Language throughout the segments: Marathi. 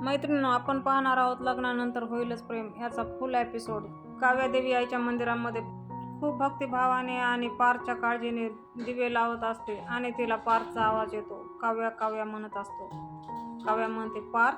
मैत्रिणीनं आपण पाहणार आहोत लग्नानंतर होईलच प्रेम. याचा फुल एपिसोड काव्यादेवी आईच्या मंदिरामध्ये खूप भक्तिभावाने आणि पारच्या काळजीने दिवे लावत असते आणि तिला पारचा आवाज येतो. काव्या काव्या म्हणत असतो. काव्या म्हणते पार्थ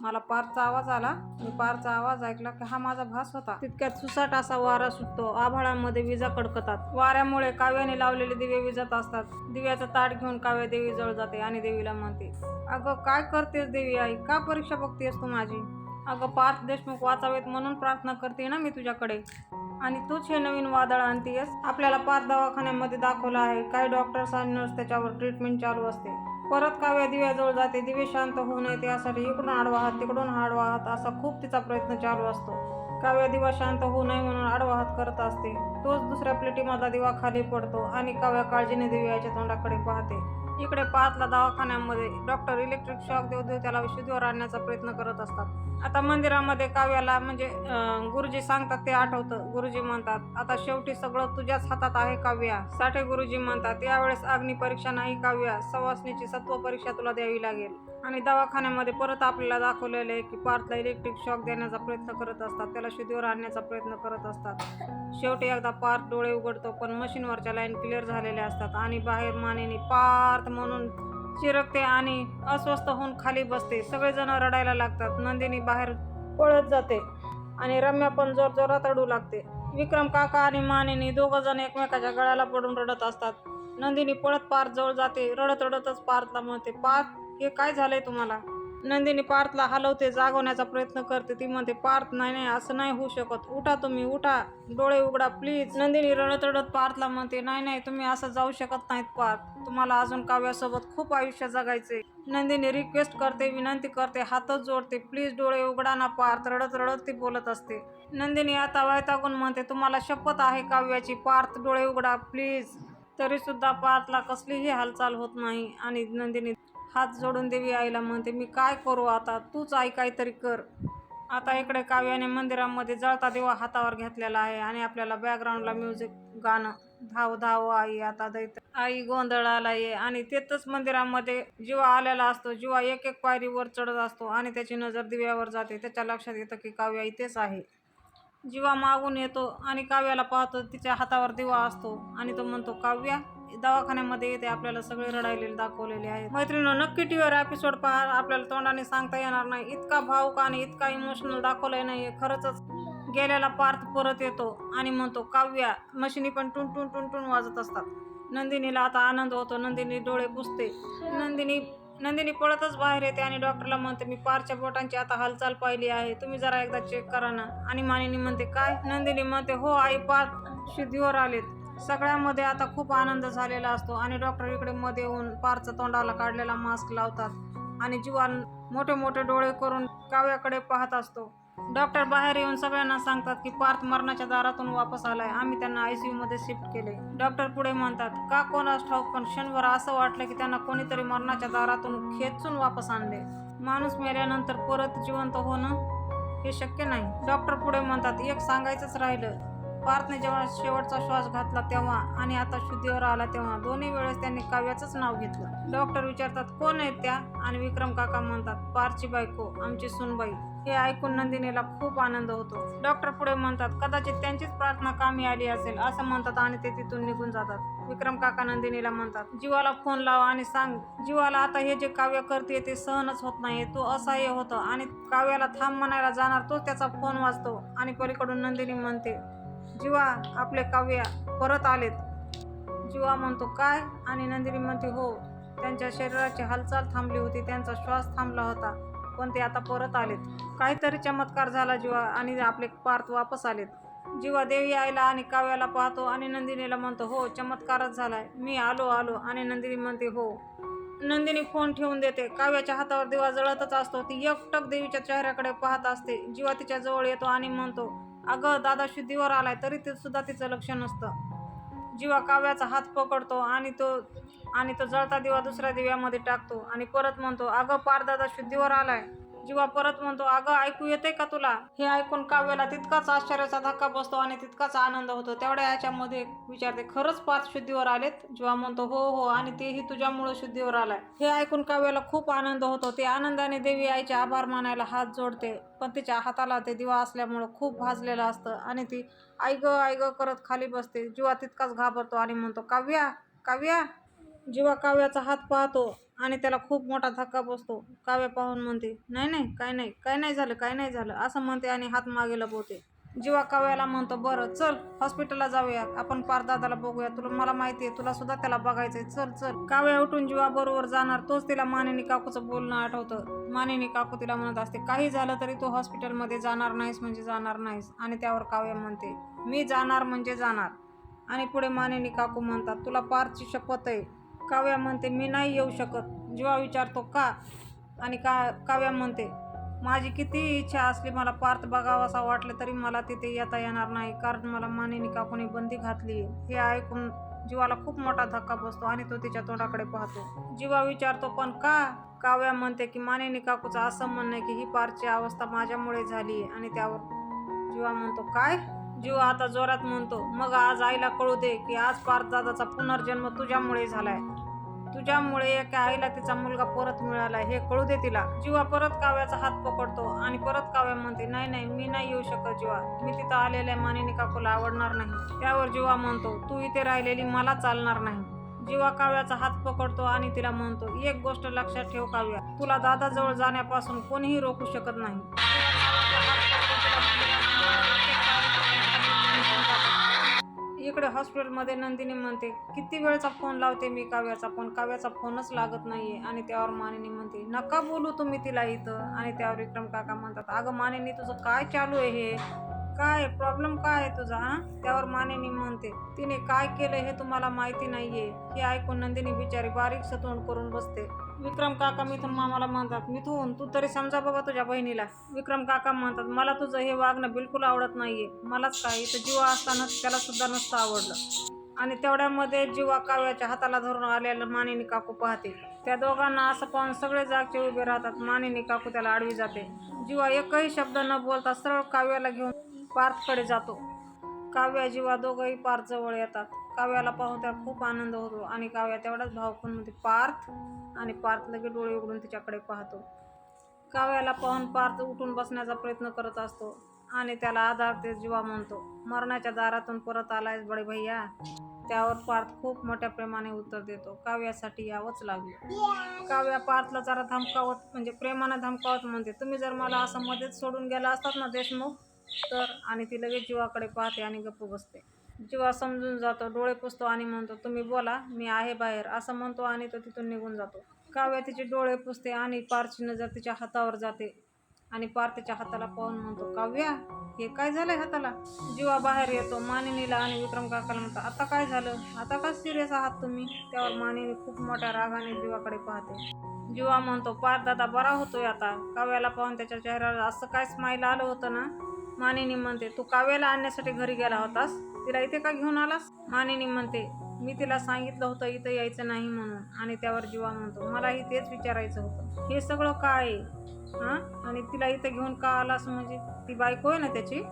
मला पारचा आवाज आला. मी पारचा आवाज ऐकला की हा माझा भास होता. तितक्यात सुसाट असा वारा सुटतो. आभाळामध्ये विजा कडकतात. वाऱ्यामुळे काव्याने लावलेले दिवे विजत असतात. दिव्याचा ताट घेऊन काव्या देवी जवळ जाते आणि देवीला म्हणते अगं काय करतेस देवी आई? का परीक्षा बघतेस तू माझी? अगं पार्थ देशमुख वाचावेत म्हणून प्रार्थना करते ना मी तुझ्याकडे. आणि तूच हे नवीन वादळ आणतीयस आपल्याला पार्थ दवाखान्यामध्ये दाखवलं आहे. काही डॉक्टर्स आणि नर्स त्याच्यावर ट्रीटमेंट चालू असते. परत काव्या दिव्याजवळ जाते दिवे शांत होऊ नये त्यासाठी इकडून आडवा हात तिकडून आडवा हात असा खूप तिचा प्रयत्न चालू असतो. काव्या दिवा शांत होऊ नये म्हणून आडवा हात करत असते. तोच दुसऱ्या प्लेटीमधला दिवा खाली पडतो आणि काव्या काळजीने दिव्याच्या तोंडाकडे पाहते. इकडे पाहतला दवाखान्यामध्ये. डॉक्टर इलेक्ट्रिक शॉक देऊ देऊ त्याला शुद्धीवर आणण्याचा प्रयत्न करत असतात. आता मंदिरामध्ये काव्याला म्हणजे गुरुजी सांगतात ते आठवतं. गुरुजी म्हणतात आता शेवटी सगळं तुझ्याच हातात आहे काव्या. साठे गुरुजी म्हणतात यावेळेस अग्निपरीक्षा नाही काव्या. सवासणीची सत्व परीक्षा तुला द्यावी लागेल. आणि दवाखान्यामध्ये परत आपल्याला दाखवलेलं आहे की पार्थला इलेक्ट्रिक शॉक देण्याचा प्रयत्न करत असतात. त्याला शुद्धीवर आणण्याचा प्रयत्न करत असतात. शेवटी एकदा पार्थ डोळे उघडतो पण मशीनवरच्या लाईन क्लिअर झालेल्या असतात आणि बाहेर मानेने पार्थ म्हणून चिरकते आणि अस्वस्थ होऊन खाली बसते. सगळेजण रडायला लागतात. नंदिनी बाहेर पळत जाते आणि रम्या पण जोर जोरात रडू लागते. विक्रम काका आणि मानेनी दोघं जण एकमेकाच्या गळ्याला पडून रडत असतात. नंदिनी पळत पार्थ जवळ जाते. रडत रडतच पार्थला म्हणते पार्थ हे काय झालंय तुम्हाला? नंदिनी पार्थला हलवते जागवण्याचा प्रयत्न करते. ती म्हणते पार्थ नाही नाही असं नाही होऊ शकत. उठा तुम्ही उठा. डोळे उघडा प्लीज नंदिनी रडत रडत पार्थला म्हणते नाही नाही तुम्ही असं जाऊ शकत नाहीत पार्थ. तुम्हाला अजून काव्यासोबत खूप आयुष्य जगायचे नंदिनी रिक्वेस्ट करते विनंती करते हातच जोडते प्लीज डोळे उघडा ना पार्थ. रडत रडत ती बोलत असते. नंदिनी आता वैतागून म्हणते तुम्हाला शपथ आहे काव्याची. पार्थ डोळे उघडा प्लीज तरीसुद्धा पार्थला कसलीही हालचाल होत नाही आणि नंदिनी हात जोडून देवी आईला म्हणते मी काय करू आता? तूच आई काहीतरी कर. आता इकडे काव्याने मंदिरामध्ये जळता दिवा हातावर घेतलेला आहे आणि आपल्याला बॅकग्राऊंडला म्युझिक गाणं. धाव धाव आई आता दैत आई गोंधळाला ये आणि तेथच मंदिरामध्ये जीवा आलेला असतो. जीवा एक एक पायरी वर चढत असतो आणि त्याची नजर दिव्यावर जाते. त्याच्या लक्षात येतं की काव्या इथेच आहे. जीवा मागून येतो आणि काव्याला पाहतो तिच्या हातावर दिवा असतो आणि तो म्हणतो काव्या दवाखान्यामध्ये येते आपल्याला सगळे रडायलेले दाखवलेले आहेत. मैत्रिणी नक्की टीव्हीवर एपिसोड पहा. आपल्याला तोंडाने सांगता येणार नाही. इतका भावुक आणि इतका इमोशनल दाखवलंय नाहीये खरंच गेलेला पार्थ परत येतो आणि म्हणतो काव्या मशिनी पण टुन टुन टुन टुन वाजत असतात. नंदिनीला आता आनंद होतो. नंदिनी डोळे पुसते. नंदिनी नंदिनी पळतच बाहेर येते आणि डॉक्टरला म्हणते मी पारच्या बोटांची आता हालचाल पाहिली आहे. तुम्ही जरा एकदा चेक करा ना. आणि मानिनी म्हणते काय? नंदिनी म्हणते हो आई पार शुद्धीवर आलेत. सगळ्यामध्ये आता खूप आनंद झालेला असतो आणि डॉक्टर इकडे मध्ये येऊन पारचा तोंडाला काढलेला मास्क लावतात आणि जीवान मोठे मोठे डोळे करून काव्याकडे पाहत असतो. डॉक्टर बाहेर येऊन सगळ्यांना सांगतात की पार्थ मरणाच्या दारातून वापस आलाय. आम्ही त्यांना आयसीयू मध्ये शिफ्ट केले. डॉक्टर पुढे म्हणतात का कोणास ठाऊक पण क्षणभर असं वाटलं की त्यांना कोणीतरी मरणाच्या दारातून खेचून वापस आणले. माणूस मेल्यानंतर परत जिवंत होणं हे शक्य नाही. डॉक्टर पुढे म्हणतात एक सांगायचंच राहिलं पार्थने जेव्हा शेवटचा श्वास घातला तेव्हा आणि आता शुद्धीवर आला तेव्हा दोन्ही वेळेस त्यांनी काव्याचंच नाव घेतलं. डॉक्टर विचारतात कोण आहेत त्या? आणि विक्रम काका म्हणतात पारची बायको आमची सुनबाई. हे ऐकून नंदिनीला खूप आनंद होतो. डॉक्टर पुढे म्हणतात कदाचित त्यांचीच प्रार्थना कामी आली असेल असं म्हणतात आणि ते तिथून निघून जातात. विक्रम काका नंदिनीला म्हणतात जीवाला फोन लाव आणि सांग जीवाला आता हे जे काव्य करते ते सहनच होत नाही तो असह्य होतं आणि काव्याला थांब म्हणायला जाणार तोच त्याचा फोन वाजतो. आणि पलीकडून नंदिनी म्हणते जीवा आपले काव्य परत आलेत. जीवा म्हणतो काय आणि नंदिनी म्हणते हो. त्यांच्या शरीराची हालचाल थांबली होती त्यांचा श्वास थांबला होता पण ते आता परत आलेत. काहीतरी चमत्कार झाला जीवा आणि आपले पार्थ वापस आलेत. जीवा देवी आईला आणि काव्याला पाहतो आणि नंदिनीला म्हणतो हो चमत्कारच झालाय. मी आलो आलो आणि नंदिनी म्हणते हो. नंदिनी फोन ठेवून देते. काव्याच्या हातावर दिवा जळतच असतो. ती एकटक देवीच्या चेहऱ्याकडे पाहत असते. जीवा तिच्या जवळ येतो आणि म्हणतो अगं दादा शुद्धीवर आलाय तरी ते सुद्धा तिचं लक्ष नसतं. जीवा काव्याचा हात पकडतो आणि तो आणि तो जळता दिवा दुसऱ्या दिव्यामध्ये टाकतो आणि परत म्हणतो अगं पार दादा शुद्धीवर आलाय जीवा परत म्हणतो अगं ऐकू येते का तुला? हे ऐकून काव्याला तितकाच आश्चर्याचा धक्का बसतो आणि तितकाच आनंद होतो. तेवढ्या याच्यामध्ये विचारते खरंच पाच शुद्धीवर आलेत? जीवा म्हणतो हो हो आणि तेही तुझ्यामुळे शुद्धीवर आलाय. हे ऐकून काव्याला खूप आनंद होतो ते आनंदाने देवी आईचे आभार मानायला हात जोडते पण तिच्या हाताला ते दिवा असल्यामुळं खूप भाजलेलं असतं आणि ती आई ऐग करत खाली बसते. जीवा तितकाच घाबरतो आणि म्हणतो काव्या काव्या जीवा काव्याचा हात पाहतो आणि त्याला खूप मोठा धक्का बसतो. काव्या पाहून म्हणते नाही नाही काय नाही काय नाही झालं काय नाही झालं असं म्हणते आणि हात मागे लपवते. जीवा काव्याला म्हणतो बरं चल हॉस्पिटलला जाऊया. आपण पारदादाला बघूया. तुला मला माहिती आहे तुला सुद्धा त्याला बघायचंय. चल चल. काव्या उठून जीवा बरोबर जाणार. तोच तिला मानिनी काकूचं बोलणं आठवतं. मानिनी काकू तिला म्हणत असते काही झालं तरी तू हॉस्पिटलमध्ये जाणार नाहीस म्हणजे जाणार नाहीस. आणि त्यावर काव्या म्हणते मी जाणार म्हणजे जाणार. आणि पुढे मानिनी काकू म्हणतात तुला पारची शपथ आहे. काव्या म्हणते मी नाही येऊ शकत. जीवा विचारतो का? आणि का काव्या म्हणते माझी किती इच्छा असली मला पार्थ बघावासा वाटलं तरी मला तिथे येता येणार नाही कारण मला मानिनी काकूने बंदी घातली हे ऐकून जीवाला खूप मोठा धक्का बसतो आणि तो तिच्या तोंडाकडे पाहतो. जीवा विचारतो पण का? काव्या म्हणते की मानिनी काकूचं असं म्हणणं की ही पारची अवस्था माझ्यामुळे झाली आहे. आणि त्यावर जीवा म्हणतो काय? जीवा आता जोरात म्हणतो मग आज आईला कळू दे की आज पार्थ दादाचा पुनर्जन्म तुझ्यामुळे झालाय. तुझ्यामुळे एका आईला तिचा मुलगा परत मिळाला हे कळू दे तिला. जीवा परत काव्याचा हात पकडतो आणि परत काव्या म्हणते नाही नाही मी नाही येऊ शकत जीवा. मी तिथं आलेल्या मानिनी काकूला आवडणार नाही. त्यावर जीवा म्हणतो तू इथे राहिलेली मला चालणार नाही. जीवा काव्याचा हात पकडतो आणि तिला म्हणतो एक गोष्ट लक्षात ठेव काव्या तुला दादाजवळ जाण्यापासून कोणीही रोखू शकत नाही. इकडे हॉस्पिटलमध्ये नंदिनी म्हणते किती वेळचा फोन लावते मी काव्याचा? फोन काव्याचा फोनच लागत नाहीये. आणि त्यावर मानिनी म्हणते नका बोलू तुम्ही तिला इथं. आणि त्यावर विक्रम काका म्हणतात अगं मानिनी तुझं काय चालू आहे हे? काय प्रॉब्लेम काय आहे तुझा हा? त्यावर मानेनी म्हणते तिने काय केलं हे तुम्हाला माहिती नाहीये. हे ऐकून नंदिनी बिचारी बारीक सतोंड करून बसते. विक्रम काका मिथून मामाला म्हणतात मिथून तू तरी समजा बाबा तुझ्या बहिणीला. विक्रम काका म्हणतात मला तुझं हे वागणं बिलकुल आवडत नाहीये. मलाच काय इथं जीवा असतानाच त्याला सुद्धा नसतं आवडलं. आणि तेवढ्यामध्ये जीवा काव्याच्या हाताला धरून आलेलं मानिनी काकू पाहते. त्या दोघांना असं पाहून सगळे जागचे उभे राहतात. मानिनी काकू त्याला आडवी जाते. जीवा एकही शब्द न बोलता सरळ काव्याला घेऊन पार्थकडे जातो. काव्या जीवा दोघंही पार्थजवळ येतात. काव्याला पाहून त्याला खूप आनंद होतो आणि काव्या तेवढाच भावकून पार्थ? आणि पार्थ लगेच डोळे उघडून तिच्याकडे पाहतो. काव्याला पाहून पार्थ उठून बसण्याचा प्रयत्न करत असतो आणि त्याला आधार ते जीवा म्हणतो मरणाच्या दारातून परत आलायस बडे भैया त्यावर पार्थ खूप मोठ्या प्रेमाने उत्तर देतो काव्यासाठी यावंच लागलं. काव्या पार्थला जरा धमकावत म्हणजे प्रेमानं धमकावत म्हणते तुम्ही जर मला असं मध्येच सोडून गेला असतात ना देशमुख तर आणि ती लगेच जीवाकडे पाहते आणि गप्प बसते. जीवा समजून जातो डोळे पुसतो आणि म्हणतो तुम्ही बोला मी आहे बाहेर. असं म्हणतो आणि तो तिथून निघून जातो. काव्या तिचे डोळे पुसते आणि पारची नजर तिच्या हातावर जाते आणि पार तिच्या हाताला पाहून म्हणतो काव्या हे काय झालंय हाताला? जीवा बाहेर येतो मानिनीला आणि विक्रम काकाला म्हणतो आता काय झालं? आता का सिरियस आहात तुम्ही? त्यावर मानिनी खूप मोठ्या रागाने जीवाकडे पाहते. जीवा म्हणतो पार दादा बरा होतोय आता. काव्याला पाहून त्याच्या चेहऱ्यावर असं काय स्माईल आलं होतं ना मानिनी म्हणते तू काव्याला आणण्यासाठी घरी गेला होतास? तिला इथे का घेऊन आलास? मानिनी म्हणते मी तिला सांगितलं होतं इथं यायचं नाही म्हणून आणि त्यावर जीवा म्हणतो. मलाही तेच विचारायचं होतं. हे सगळं काय आहे? हां? आणि तिला इथं घेऊन का आलास म्हणजे? ती बायको आहे ना त्याची?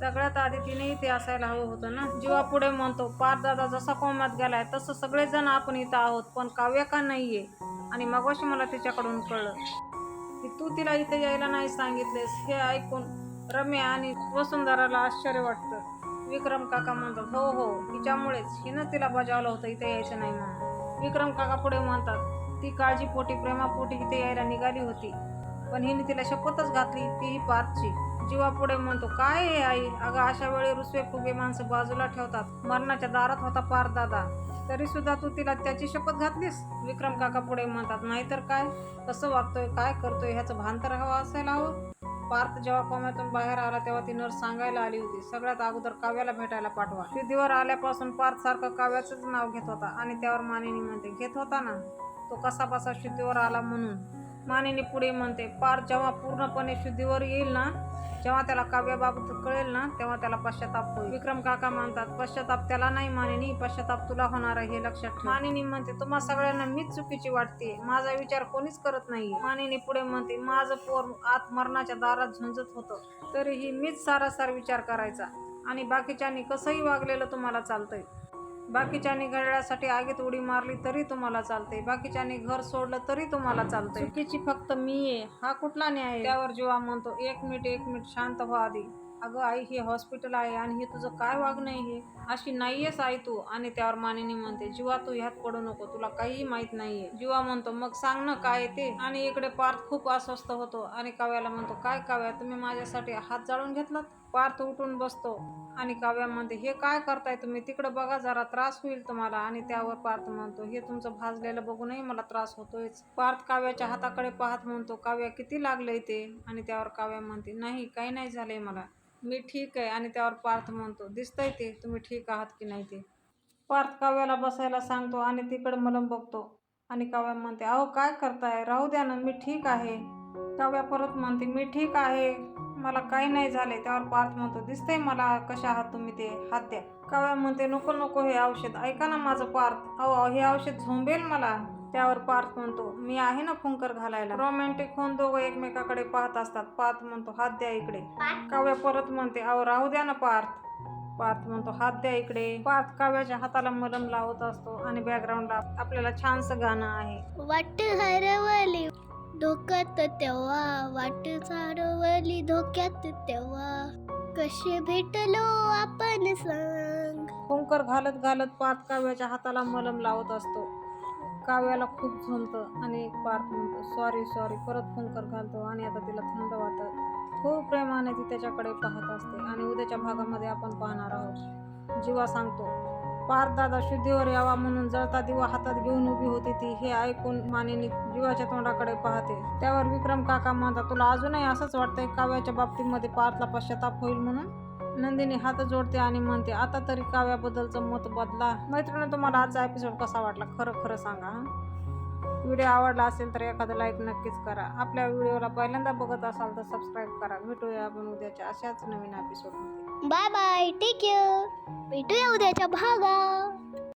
सगळ्यात आधी तिने इथे असायला हवं होतं ना? जीवा पुढे म्हणतो पार दादा जसा कोमात गेलाय तसं सगळेजण आपण इथं आहोत पण काव्य का नाहीये? आणि मगाशी मला तिच्याकडून कळलं की तू तिला इथे यायला नाही सांगितलेस हे ऐकून रम्या आणि वसुंधराला आश्चर्य वाटतं. विक्रम काका म्हणतात हो हो हिच्यामुळेच. हिनं तिला बजावलं होतं इथे यायचं नाही म्हणून. विक्रम काका पुढे म्हणतात ती काळजीपोटी प्रेमापोटी इथे यायला निघाली होती. पण हिने तिला शपथच घातली तीही पारची. जीवा पुढे म्हणतो काय हे आई? अगं अशा वेळी रुसवे फुगे माणसं बाजूला ठेवतात. मरणाच्या दारात होता पार दादा. तरी सुद्धा तू तिला त्याची शपथ घातलीस? विक्रम काका पुढे म्हणतात नाहीतर काय? कसं वागतोय? काय करतोय? ह्याचं भान तर हवं असायला हवं. पार्थ जेव्हा कोम्यातून बाहेर आला तेव्हा ती नर्स सांगायला आली होती सगळ्यात अगोदर काव्याला भेटायला पाठवा. शुद्धीवर आल्यापासून पार्थ सारखं काव्याचंच नाव घेत होता आणि त्यावर मानिनी म्हणते घेत होता ना? तो कसा बसा शुद्धीवर आला म्हणून? मानिनी पुढे म्हणते पार्थ जेव्हा पूर्णपणे शुद्धीवर येईल ना जेव्हा त्याला काव्याबाबत कळेल ना तेव्हा त्याला पश्चाताप होईल. विक्रम काका म्हणतात पश्चाताप त्याला नाही मानिनी पश्चाताप तुला होणार आहे हे लक्षात ठेव. मानिनी म्हणते तुम्हा सगळ्यांना मीच चुकीची वाटते माझा विचार कोणीच करत नाही मानिनी पुढे म्हणते माझं पोर आत मरणाच्या दारात झुंजत होतं. तरीही मीच सारासार विचार करायचा आणि बाकीच्यांनी कसंही वागलेलं तुम्हाला चालतंय. बाकीच्यांनी घड्याळासाठी आगीत उडी मारली तरी तुम्हाला चालते बाकीच्यांनी घर सोडलं तरी तुम्हाला चालतंय. चुकीची फक्त मी आहे. हा कुठला न्याय? आहे? त्यावर जीवा म्हणतो एक मिनिट एक मिनिट शांत व्हा आधी. अगं आई हे हॉस्पिटल आहे आणि हे तुझं काय वागणं आहे हे? अशी नाहीयेस आई तू. आणि त्यावर मानिनी म्हणते जीवा तू ह्यात पडू नको तुला काहीही माहीत नाहीये. जीवा म्हणतो मग सांग ना काय ते? आणि इकडे पार्थ खूप अस्वस्थ होतो आणि काव्याला म्हणतो काय काव्या तुम्ही माझ्यासाठी हात जाळून घेतलात? पार्थ उठून बसतो. आणि काव्या म्हणते हे काय करताय तुम्ही? तिकडं बघा जरा त्रास होईल तुम्हाला. आणि त्यावर पार्थ म्हणतो हे तुमचं भाजलेलं बघूनही मला त्रास होतोयच. पार्थ काव्याच्या हाताकडे पाहत म्हणतो काव्या किती लागलंय ते आणि त्यावर काव्या म्हणते नाही काही नाही झालंय मला. मी ठीक आहे. आणि त्यावर पार्थ म्हणतो दिसतंय ते तुम्ही ठीक आहात की नाही ते? पार्थ काव्याला बसायला सांगतो आणि तिकडं मलम बघतो. आणि काव्या म्हणते अहो काय करताय? राहू द्या ना मी ठीक आहे. काव्या परत म्हणते मी ठीक आहे. मला काही नाही झाले त्यावर पार्थ म्हणतो दिसतंय मला कशा आहात तुम्ही ते? हात द्या. काव्या म्हणते नको नको हे औषध. ऐका ना माझं पार्थ. अहो हे औषध झोंबेल मला? त्यावर पार्थ म्हणतो मी आहे ना फुंकर घालायला. रोमॅन्टिक होऊन दोघं एकमेकाकडे पाहत असतात. पार्थ म्हणतो हात द्या इकडे. काव्या परत म्हणते अहो राहू द्या ना पार्थ. पार्थ म्हणतो हात द्या इकडे. पार्थ काव्याच्या हाताला मलम लावत असतो आणि बॅकग्राऊंडला आपल्याला छानसं गाणं आहे. वाट हरवली. धोक्यात तेव्हा वाट चारवली धोक्यात तेव्हा. कसे भेटलो आपण सांग. फुंकर घालत घालत पात काव्याच्या हाताला मलम लावत असतो. काव्याला खूप झोमतं आणि पार्थ म्हणतो सॉरी सॉरी परत फुंकर घालतो आणि आता तिला थंड वाटत. खूप प्रेमाने ती त्याच्याकडे पाहत असते आणि उद्याच्या भागामध्ये आपण पाहणार आहोत. जीवा सांगतो पार दादा शुद्धीवर यावा म्हणून जळता दिवा हातात घेऊन उभी होती ती. हे ऐकून मानिनी जीवाच्या तोंडाकडे पाहते. त्यावर विक्रम काका म्हणतात तुला अजूनही असंच वाटतंय काव्याच्या बाबतीमध्ये पार्थला पश्चाताप होईल म्हणून? नंदिनी हात जोडते आणि म्हणते आता तरी काव्याबद्दलचं मत बदला. मैत्रिणी तुम्हाला आजचा एपिसोड कसा वाटला? खरं खरं सांगा व्हिडिओ आवडला असेल तर एखादं लाईक नक्कीच करा. आपल्या व्हिडिओला पहिल्यांदा बघत असाल तर सबस्क्राईब करा. भेटूया आपण उद्याच्या अशाच नवीन एपिसोडमध्ये बाय बाय टेक केअर भेटूया उद्याच्या भागा